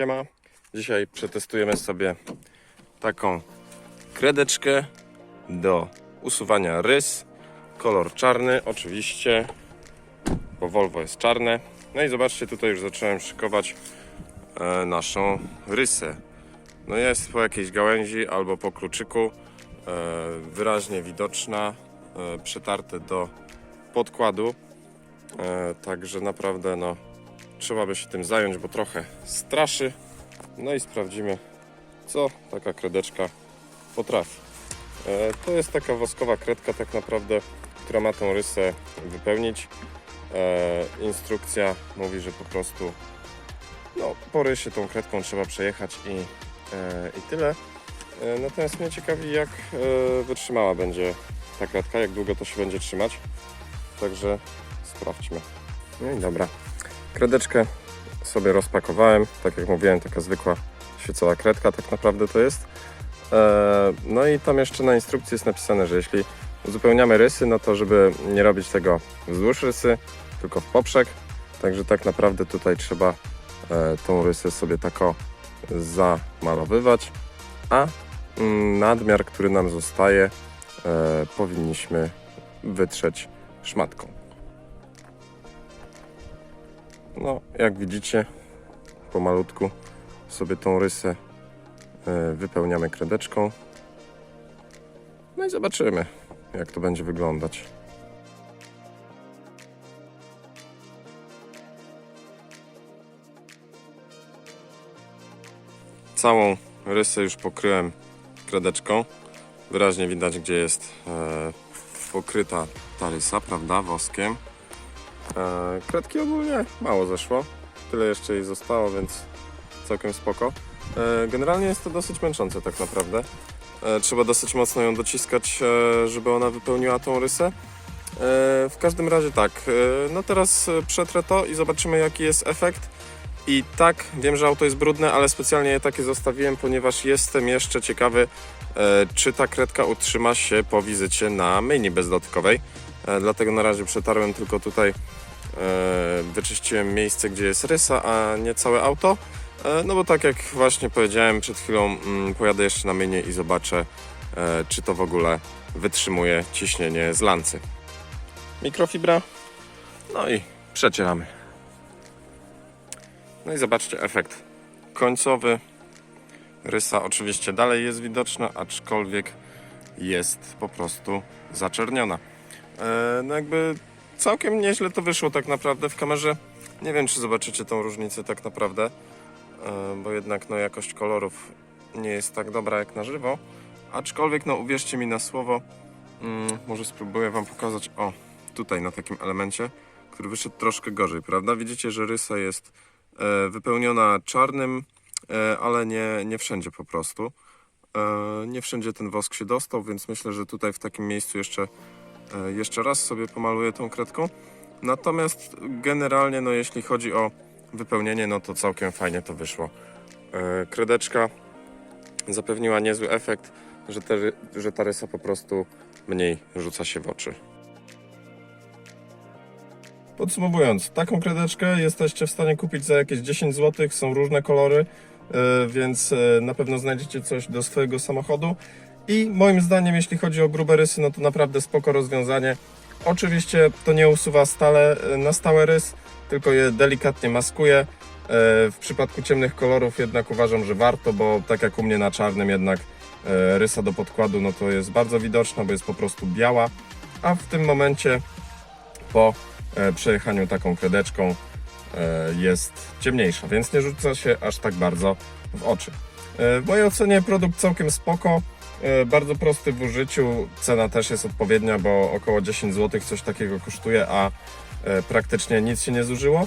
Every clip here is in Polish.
Siema. Dzisiaj przetestujemy sobie taką kredeczkę do usuwania rys. Kolor czarny oczywiście, bo Volvo jest czarne. No i zobaczcie, tutaj już zacząłem szykować e, naszą rysę. No jest po jakiejś gałęzi albo po kluczyku e, wyraźnie widoczna, e, przetarte do podkładu. Także naprawdę no, trzeba by się tym zająć, bo trochę straszy. No i sprawdzimy, co taka kredeczka potrafi. E, to jest taka woskowa kredka tak naprawdę, która ma tą rysę wypełnić. E, instrukcja mówi, że po prostu no, po rysie tą kredką trzeba przejechać i, e, i tyle. Natomiast mnie ciekawi, jak wytrzymała będzie ta kredka, jak długo to się będzie trzymać. Także sprawdźmy. No i dobra. Kredeczkę sobie rozpakowałem. Tak jak mówiłem, taka zwykła świecowa kredka tak naprawdę to jest. E, No i tam jeszcze na instrukcji jest napisane, że jeśli uzupełniamy rysy, no to żeby nie robić tego wzdłuż rysy, tylko w poprzek. Także tak naprawdę tutaj trzeba e, tą rysę sobie tako zamalowywać, a mm, nadmiar, który nam zostaje, e, powinniśmy wytrzeć szmatką. No, jak widzicie, pomalutku sobie tą rysę e, wypełniamy kredeczką. No i zobaczymy, jak to będzie wyglądać. Całą rysę już pokryłem kredeczką. Wyraźnie widać, gdzie jest e, pokryta ta rysa, prawda, woskiem. E, kredki ogólnie mało zeszło. Tyle jeszcze jej zostało, więc całkiem spoko. E, generalnie jest to dosyć męczące tak naprawdę. E, trzeba dosyć mocno ją dociskać, żeby ona wypełniła tą rysę. W każdym razie tak, no teraz przetrę to i zobaczymy jaki jest efekt. I tak, wiem, że auto jest brudne, ale specjalnie je takie zostawiłem, ponieważ jestem jeszcze ciekawy, czy ta kredka utrzyma się po wizycie na myjni bezdotykowej. E, Dlatego na razie przetarłem tylko tutaj, e, wyczyściłem miejsce, gdzie jest rysa, a nie całe auto. E, No bo tak jak właśnie powiedziałem przed chwilą, mm, pojadę jeszcze na myjnię i zobaczę, e, czy to w ogóle wytrzymuje ciśnienie z lancy. Mikrofibra, no i przecieramy. No i zobaczcie efekt końcowy. Rysa oczywiście dalej jest widoczna, aczkolwiek jest po prostu zaczerniona. E, no jakby całkiem nieźle to wyszło tak naprawdę w kamerze. Nie wiem, czy zobaczycie tą różnicę tak naprawdę, e, bo jednak no, jakość kolorów nie jest tak dobra jak na żywo. Aczkolwiek, no uwierzcie mi na słowo, mm, może spróbuję Wam pokazać, o, tutaj na takim elemencie, który wyszedł troszkę gorzej, prawda? Widzicie, że rysa jest e, wypełniona czarnym, ale nie, nie wszędzie po prostu. E, nie wszędzie ten wosk się dostał, więc myślę, że tutaj w takim miejscu jeszcze, e, jeszcze raz sobie pomaluję tą kredką. Natomiast generalnie, no jeśli chodzi o wypełnienie, no to całkiem fajnie to wyszło. E, Kredeczka zapewniła niezły efekt, że, te, że ta rysa po prostu mniej rzuca się w oczy. Podsumowując, taką kredeczkę jesteście w stanie kupić za jakieś 10 zł, są różne kolory, e, więc e, na pewno znajdziecie coś do swojego samochodu. I moim zdaniem, jeśli chodzi o grube rysy, no to naprawdę spoko rozwiązanie. Oczywiście to nie usuwa stale, e, na stałe rys, tylko je delikatnie maskuje. E, W przypadku ciemnych kolorów jednak uważam, że warto, bo tak jak u mnie na czarnym jednak e, rysa do podkładu, no to jest bardzo widoczna, bo jest po prostu biała. A w tym momencie po e, przejechaniu taką kredeczką e, jest ciemniejsza, więc nie rzuca się aż tak bardzo w oczy. E, W mojej ocenie produkt całkiem spoko, e, bardzo prosty w użyciu, cena też jest odpowiednia, bo około 10 zł coś takiego kosztuje, a e, praktycznie nic się nie zużyło.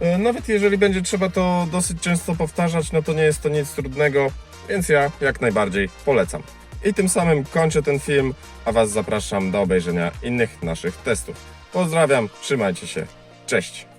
E, Nawet jeżeli będzie trzeba to dosyć często powtarzać, no to nie jest to nic trudnego, więc ja jak najbardziej polecam. I tym samym kończę ten film, a Was zapraszam do obejrzenia innych naszych testów. Pozdrawiam, trzymajcie się, cześć!